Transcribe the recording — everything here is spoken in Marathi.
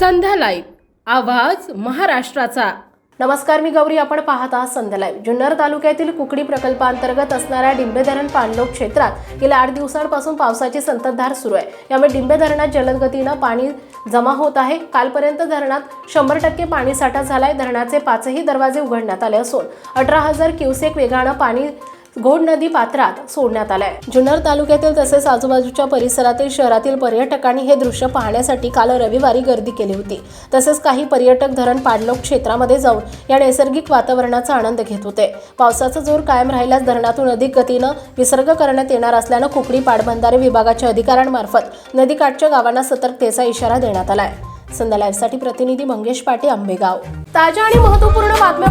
संध्या लाईव्ह. आवाज महाराष्ट्राचा. नमस्कार मी गौरी. आपण पाहत आहात संध्या लाईव्ह. जुन्नर तालुक्यातील कुकडी प्रकल्पांतर्गत असणाऱ्या डिंबे धरण पाणलोट क्षेत्रात गेल्या आठ दिवसांपासून पावसाची संततधार सुरू आहे. यामुळे डिंबे धरणात जलदगतीनं पाणी जमा होत आहे. कालपर्यंत धरणात शंभर टक्के पाणीसाठा झालाय. धरणाचे पाचही दरवाजे उघडण्यात आले असून अठरा हजार क्युसेक वेगानं पाणी घोड नदी पात्रात सोडण्यात आलंय. जुन्नर तालुक्यातील तसेच आजूबाजूच्या परिसरातील शहरातील पर्यटकांनी हे दृश्य पाहण्यासाठी काल रविवारी गर्दी केली होती. तसेच काही पर्यटक धरण पाडलोक क्षेत्रामध्ये जाऊन या नैसर्गिक वातावरणाचा आनंद घेत होते. पावसाचा जोर कायम राहिल्यास धरणातून अधिक गतीनं विसर्ग करण्यात येणार असल्यानं कुकडी पाटबंधारे विभागाच्या अधिकाऱ्यांमार्फत नदीकाठच्या गावांना सतर्कतेचा इशारा देण्यात आलाय. संध्या लाईव्हसाठी प्रतिनिधी मंगेश पाटे आंबेगाव. ताज्या आणि महत्त्वपूर्ण बातम्या